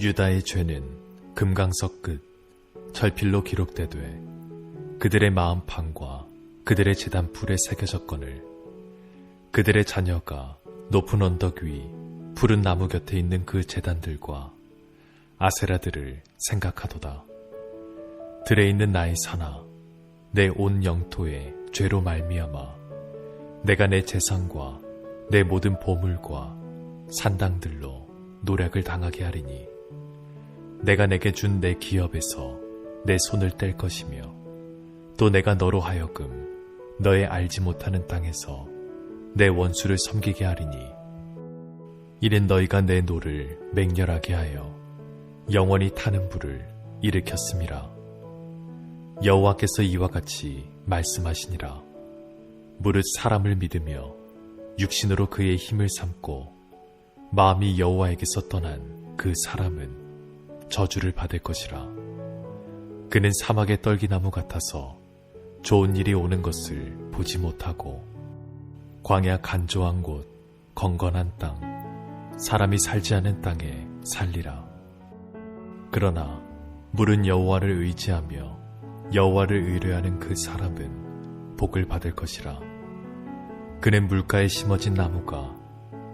유다의 죄는 금강석 끝 철필로 기록되되 그들의 마음판과 그들의 재단 불에 새겨졌거늘 그들의 자녀가 높은 언덕 위 푸른 나무 곁에 있는 그 재단들과 아세라들을 생각하도다. 들에 있는 나의 산아, 내 온 영토에 죄로 말미암아 내가 내 재산과 내 모든 보물과 산당들로 노력을 당하게 하리니 내가 내게 준 내 기업에서 내 손을 뗄 것이며 또 내가 너로 하여금 너의 알지 못하는 땅에서 내 원수를 섬기게 하리니 이는 너희가 내 노를 맹렬하게 하여 영원히 타는 불을 일으켰음이라. 여호와께서 이와 같이 말씀하시니라. 무릇 사람을 믿으며 육신으로 그의 힘을 삼고 마음이 여호와에게서 떠난 그 사람은 저주를 받을 것이라. 그는 사막의 떨기나무 같아서 좋은 일이 오는 것을 보지 못하고 광야 간조한 곳 건건한 땅 사람이 살지 않은 땅에 살리라. 그러나 물은 여호와를 의지하며 여호와를 의뢰하는 그 사람은 복을 받을 것이라. 그는 물가에 심어진 나무가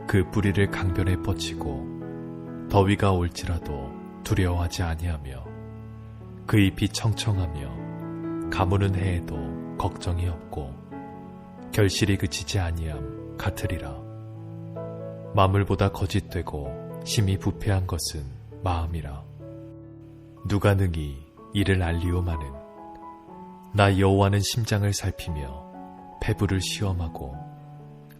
그 뿌리를 강변에 뻗치고 더위가 올지라도 두려워하지 아니하며 그 잎이 청청하며 가무는 해에도 걱정이 없고 결실이 그치지 아니함 같으리라. 마물보다 거짓되고 심히 부패한 것은 마음이라. 누가 능히 이를 알리오마는 나 여호와는 심장을 살피며 폐부를 시험하고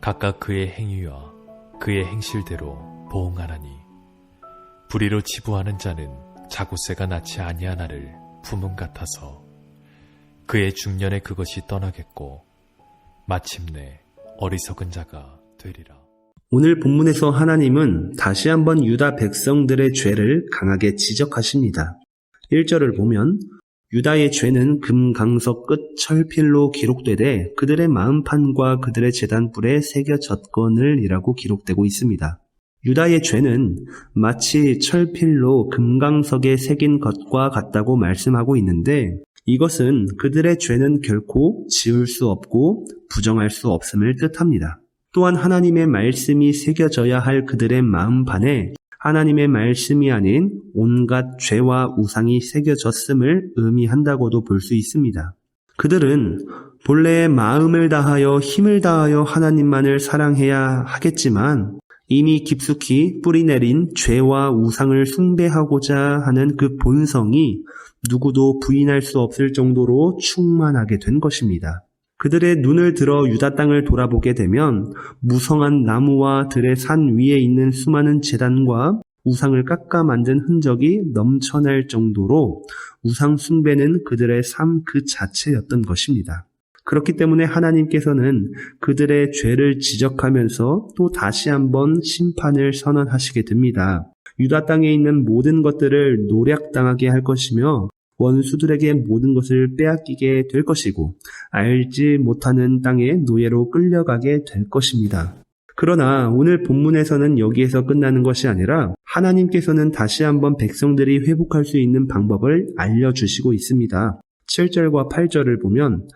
각각 그의 행위와 그의 행실대로 보응하나니 불의로 치부하는 자는 자구새가 낳지 아니하나를 품음 같아서 그의 중년에 그것이 떠나겠고 마침내 어리석은 자가 되리라. 오늘 본문에서 하나님은 다시 한번 유다 백성들의 죄를 강하게 지적하십니다. 1절을 보면 유다의 죄는 금강석 끝 철필로 기록되되 그들의 마음판과 그들의 재단불에 새겨졌거늘 이라고 기록되고 있습니다. 유다의 죄는 마치 철필로 금강석에 새긴 것과 같다고 말씀하고 있는데 이것은 그들의 죄는 결코 지울 수 없고 부정할 수 없음을 뜻합니다. 또한 하나님의 말씀이 새겨져야 할 그들의 마음판에 하나님의 말씀이 아닌 온갖 죄와 우상이 새겨졌음을 의미한다고도 볼 수 있습니다. 그들은 본래 마음을 다하여 힘을 다하여 하나님만을 사랑해야 하겠지만 이미 깊숙이 뿌리내린 죄와 우상을 숭배하고자 하는 그 본성이 누구도 부인할 수 없을 정도로 충만하게 된 것입니다. 그들의 눈을 들어 유다 땅을 돌아보게 되면 무성한 나무와 들의 산 위에 있는 수많은 재단과 우상을 깎아 만든 흔적이 넘쳐날 정도로 우상 숭배는 그들의 삶 그 자체였던 것입니다. 그렇기 때문에 하나님께서는 그들의 죄를 지적하면서 또 다시 한번 심판을 선언하시게 됩니다. 유다 땅에 있는 모든 것들을 노략당하게 할 것이며 원수들에게 모든 것을 빼앗기게 될 것이고 알지 못하는 땅에 노예로 끌려가게 될 것입니다. 그러나 오늘 본문에서는 여기에서 끝나는 것이 아니라 하나님께서는 다시 한번 백성들이 회복할 수 있는 방법을 알려주시고 있습니다. 7절과 8절을 보면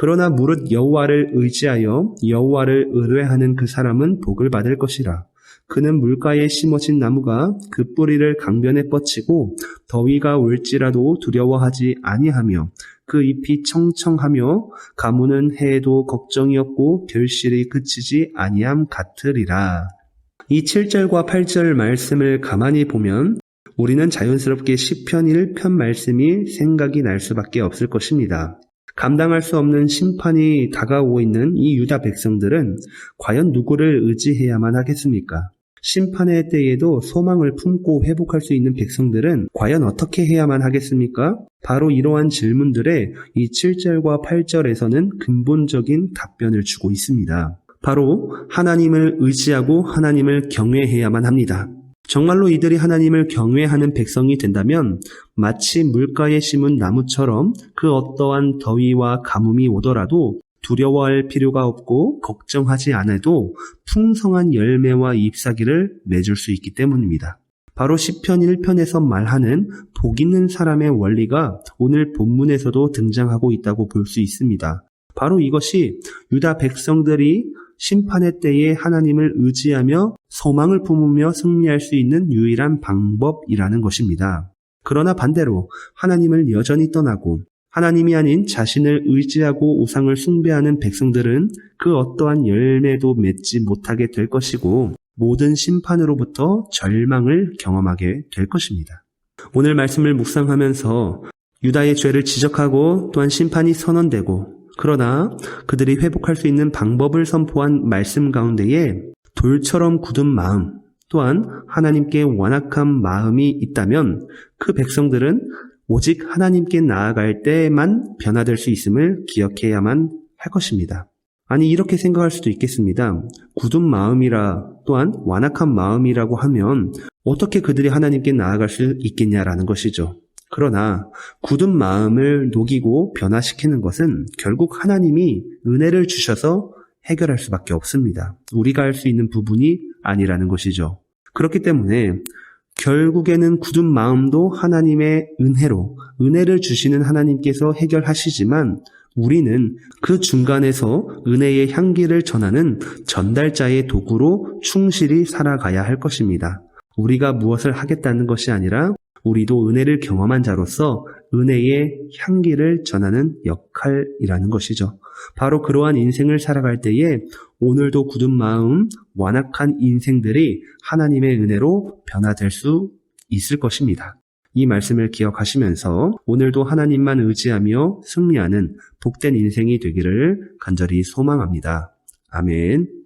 그러나 무릇 여호와를 의지하여 여호와를 의뢰하는 그 사람은 복을 받을 것이라. 그는 물가에 심어진 나무가 그 뿌리를 강변에 뻗치고 더위가 올지라도 두려워하지 아니하며 그 잎이 청청하며 가무는 해에도 걱정이 없고 결실이 그치지 아니함 같으리라. 이 7절과 8절 말씀을 가만히 보면 우리는 자연스럽게 10편 1편 말씀이 생각이 날 수밖에 없을 것입니다. 감당할 수 없는 심판이 다가오고 있는 이 유다 백성들은 과연 누구를 의지해야만 하겠습니까? 심판의 때에도 소망을 품고 회복할 수 있는 백성들은 과연 어떻게 해야만 하겠습니까? 바로 이러한 질문들에 이 7절과 8절에서는 근본적인 답변을 주고 있습니다. 바로 하나님을 의지하고 하나님을 경외해야만 합니다. 정말로 이들이 하나님을 경외하는 백성이 된다면 마치 물가에 심은 나무처럼 그 어떠한 더위와 가뭄이 오더라도 두려워할 필요가 없고 걱정하지 않아도 풍성한 열매와 잎사귀를 맺을 수 있기 때문입니다. 바로 시편 1편에서 말하는 복 있는 사람의 원리가 오늘 본문에서도 등장하고 있다고 볼 수 있습니다. 바로 이것이 유다 백성들이 심판의 때에 하나님을 의지하며 소망을 품으며 승리할 수 있는 유일한 방법이라는 것입니다. 그러나 반대로 하나님을 여전히 떠나고 하나님이 아닌 자신을 의지하고 우상을 숭배하는 백성들은 그 어떠한 열매도 맺지 못하게 될 것이고 모든 심판으로부터 절망을 경험하게 될 것입니다. 오늘 말씀을 묵상하면서 유다의 죄를 지적하고 또한 심판이 선언되고 그러나 그들이 회복할 수 있는 방법을 선포한 말씀 가운데에 돌처럼 굳은 마음 또한 하나님께 완악한 마음이 있다면 그 백성들은 오직 하나님께 나아갈 때만 변화될 수 있음을 기억해야만 할 것입니다. 아니 이렇게 생각할 수도 있겠습니다. 굳은 마음이라 또한 완악한 마음이라고 하면 어떻게 그들이 하나님께 나아갈 수 있겠냐라는 것이죠. 그러나 굳은 마음을 녹이고 변화시키는 것은 결국 하나님이 은혜를 주셔서 해결할 수밖에 없습니다. 우리가 할 수 있는 부분이 아니라는 것이죠. 그렇기 때문에 결국에는 굳은 마음도 하나님의 은혜로 은혜를 주시는 하나님께서 해결하시지만 우리는 그 중간에서 은혜의 향기를 전하는 전달자의 도구로 충실히 살아가야 할 것입니다. 우리가 무엇을 하겠다는 것이 아니라 우리도 은혜를 경험한 자로서 은혜의 향기를 전하는 역할이라는 것이죠. 바로 그러한 인생을 살아갈 때에 오늘도 굳은 마음, 완악한 인생들이 하나님의 은혜로 변화될 수 있을 것입니다. 이 말씀을 기억하시면서 오늘도 하나님만 의지하며 승리하는 복된 인생이 되기를 간절히 소망합니다. 아멘.